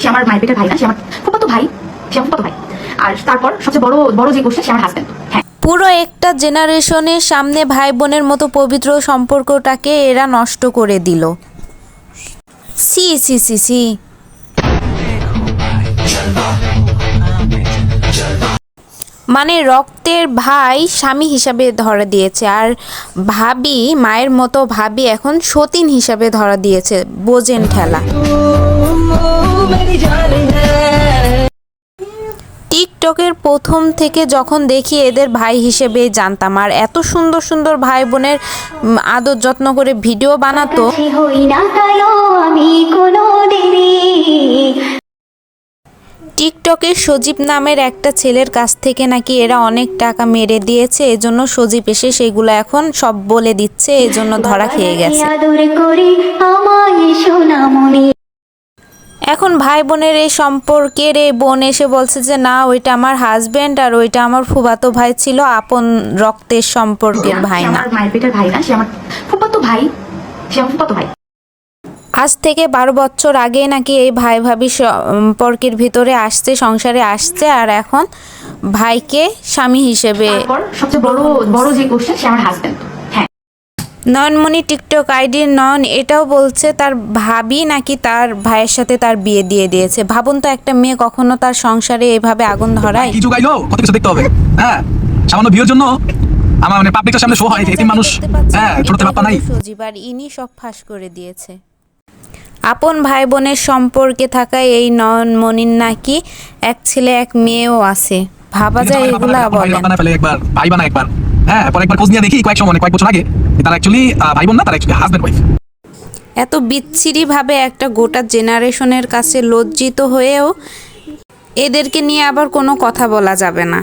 সে আমার মায়ের পেটের ভাই না, সে আমার ফুপাতো ভাই, সে আমার ফুপাতো ভাই। আর তারপর সবচেয়ে বড় বড় যে কোশ্চেন সে আমার হাজব্যান্ড পুরো একটা জেনারেশনের সামনে ভাই বোনের মতো পবিত্র সম্পর্কটাকে এরা নষ্ট করে দিল। সি সি সি সি। মানে রক্তের ভাই স্বামী হিসাবে ধরা দিয়েছে, আর ভাবি, মায়ের মতো ভাবি এখন সতীন হিসাবে ধরা দিয়েছে বোজেন ঠেলা। টিকটকের প্রথম থেকে যখন দেখি এদের ভাই হিসেবে জানতাম আর এত সুন্দর সুন্দর ভাই বোনের আদর যত্ন করে ভিডিও বানাতো। টিকটকের সজীব নামের একটা ছেলের কাছ থেকে নাকি এরা অনেক টাকা মেরে দিয়েছে এজন্য সজীব এসে সেগুলো এখন সব বলে দিচ্ছে এজন্য ধরা খেয়ে গেছে। এখন ভাই বোনের এই সম্পর্কের এই বোন এসে বলছে যে না ওইটা আমার হাজবেন্ড আর ওইটা আমার ফুবাতো ভাই ছিল আপন রক্তের সম্পর্কের ভাই না। আমার মায়ের পেটের ভাই না সে আমার ফুপাতো ভাই। সে আমার ফুপাতো ভাই। আজ থেকে বারো বছর আগে নাকি এই ভাই ভাবি সম্পর্কের ভিতরে আসছে সংসারে আসছে আর এখন ভাইকে স্বামী হিসেবে সবচেয়ে বড় বড় যে কোশ্চেন সে আমার হাজব্যান্ড হ্যাঁ নয়নমণি টিকটক আইডির নন এটাও বলছে তার ভাবি নাকি তার ভাইয়ের সাথে তার বিয়ে দিয়ে দিয়েছে ভাবুন তো একটা মেয়ে কখনো তার সংসারে এভাবে আগুন ধরায় কি যুগাইলো কত কিছু দেখতে হবে হ্যাঁ সামান্য ভিউর জন্য আমার মানে পাবলিকের সামনে শো হয় এতিম মানুষ হ্যাঁ ছোটতে এটাই বাপ্পা নাই হলো সজীব আর ইনি সব ফাঁস করে দিয়েছে আপন ভাই বোনের সম্পর্কে থাকা এই নয়নমণির নাকি এক ছেলে এক মেয়েও আছে ভাবা যায় এগুলা বলেন একবার ভাই বানা একবার হ্যাঁ পরে একবার খোঁজ নিয়ে দেখি কয়েক সময় মানে কয়েক বছর আগে তারা অ্যাকচুয়ালি ভাই এত বিচ্ছিরি ভাবে একটা গোটা জেনারেশনের কাছে লজ্জিত হয়েও এদেরকে নিয়ে আবার কোনো কথা বলা যাবে না।